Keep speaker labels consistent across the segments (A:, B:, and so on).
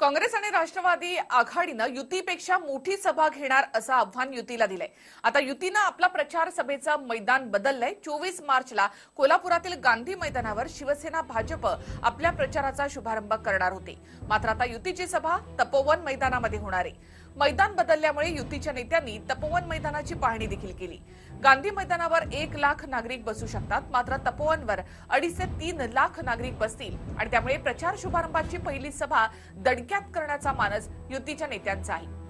A: काँग्रेस आणि राष्ट्रवादी आघाडीनं युतीपेक्षा मोठी सभा घेणार असं आव्हान युतीला दिलंय. आता युतीनं आपला प्रचार सभेचं मैदान बदललंय. चोवीस मार्चला कोल्हापुरातील गांधी मैदानावर शिवसेना भाजप आपल्या प्रचाराचा शुभारंभ करणार होते. मात्र आता युतीची सभा तपोवन मैदानामध्ये होणार आहे. मैदान बदलल्यामुळे युतीच्या नेत्यांनी तपोवन मैदानाची पाहणी देखील केली. गांधी मैदानावर एक लाख नागरिक बसू शकतात मात्र तपोवनवर अडीच ते तीन लाख नागरिक बसतील. आणि त्यामुळे प्रचार शुभारंभाची पहिली सभा दणक्यात करण्याचा मानस युतीच्या नेत्यांचा आहे.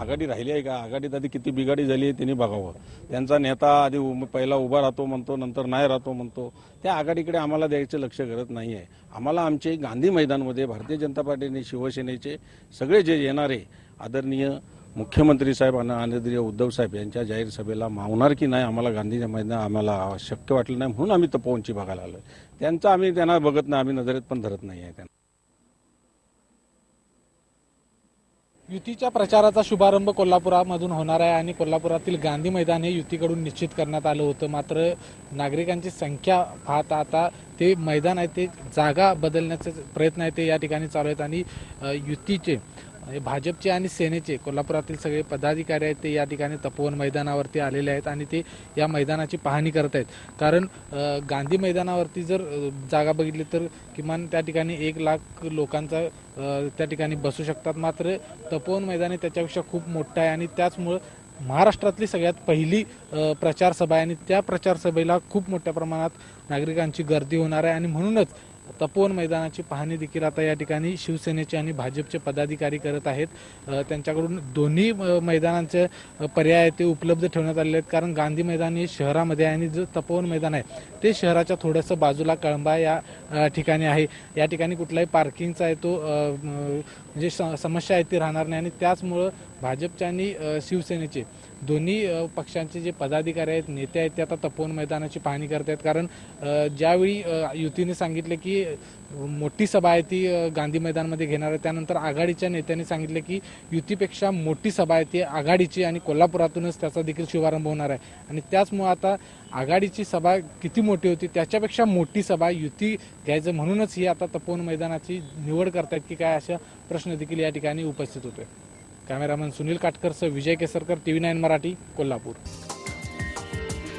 B: आघाडी राहिली आहे का? आघाडीत आधी किती बिघाडी झाली आहे त्यांनी बघावं. त्यांचा नेता आधी पहिला उभा राहतो म्हणतो नंतर नाही राहतो म्हणतो. त्या आघाडीकडे आम्हाला द्यायचं लक्ष करत नाही आहे. आम्हाला आमचे गांधी मैदानमध्ये भारतीय जनता पार्टीने शिवसेनेचे सगळे जे येणारे आदरणीय मुख्यमंत्री साहेब आणि आदरणीय उद्धव साहेब यांच्या जाहीर सभेला मावणार की नाही आम्हाला गांधी मैदान आम्हाला शक्य वाटलं नाही म्हणून आम्ही तपोवनची बघायला आलो त्यांचा आम्ही त्यांना बघत नाही आम्ही नजरेत पण धरत नाही आहे त्यांना.
C: युतीच्या प्रचाराचा शुभारंभ कोल्हापुरामधून होणार आहे आणि कोल्हापुरातील गांधी मैदान हे युतीकडून निश्चित करण्यात आलं होतं. मात्र नागरिकांची संख्या पाहता आता ते मैदान आहे ते जागा बदलण्याचे प्रयत्न आहे ते या ठिकाणी चालू आहेत. आणि युतीचे भाजपचे आणि सेनेचे कोल्हापुरातील सगळे पदाधिकारी आहेत ते या ठिकाणी तपोवन मैदानावरती आलेले आहेत आणि ते या मैदानाची पाहणी करत आहेत. कारण गांधी मैदानावरती जर जागा बघितली तर किमान त्या ठिकाणी एक लाख लोकांचा त्या ठिकाणी बसू शकतात. मात्र तपोवन मैदान हे त्याच्यापेक्षा खूप मोठं आहे आणि त्याचमुळं महाराष्ट्रातली सगळ्यात पहिली प्रचारसभा आहे आणि त्या प्रचार सभेला खूप मोठ्या प्रमाणात नागरिकांची गर्दी होणार आहे. आणि म्हणूनच तपोवन मैदानाची पाहणी देखील आता या ठिकाणी शिवसेनेचे आणि भाजपचे पदाधिकारी करत आहेत. त्यांच्याकडून दोन्ही मैदानांचे पर्याय ते उपलब्ध ठेवण्यात आलेले आहेत. कारण गांधी मैदान हे शहरामध्ये आहे आणि जे तपोवन मैदान आहे ते शहराच्या थोडंसं बाजूला कळंबा या ठिकाणी आहे. या ठिकाणी कुठलाही पार्किंगचा आहे तो म्हणजे स- समस्या आहे ती राहणार नाही. आणि त्याचमुळं भाजपचे आणि शिवसेनेचे दोन्ही पक्षांचे जे पदाधिकारी आहेत नेते आहेत ते आता तपोवन मैदानाची पाहणी करत आहेत कारण ज्यावेळी युतीने सांगितले की जी मोठी सभा आहे ती गांधी मैदानमध्ये घेणार आहे. त्यानंतर आघाडीच्या नेत्यांनी सांगितले की युतीपेक्षा मोठी सभा आहे ती आघाडीची आणि कोल्हापुरातूनच त्याचा देखील शुभारंभ होणार आहे. आणि त्याचमुळे आता आघाडीची सभा किती मोठी होती त्याच्यापेक्षा मोठी सभा युती घ्यायचं म्हणूनच ही आता तपोवन मैदानाची निवड करतायत की काय अशा प्रश्न देखील या ठिकाणी उपस्थित होतोय. Cameraman Sunil काटकरसह Vijay Kesarkar T V nine Marathi Kolhapur.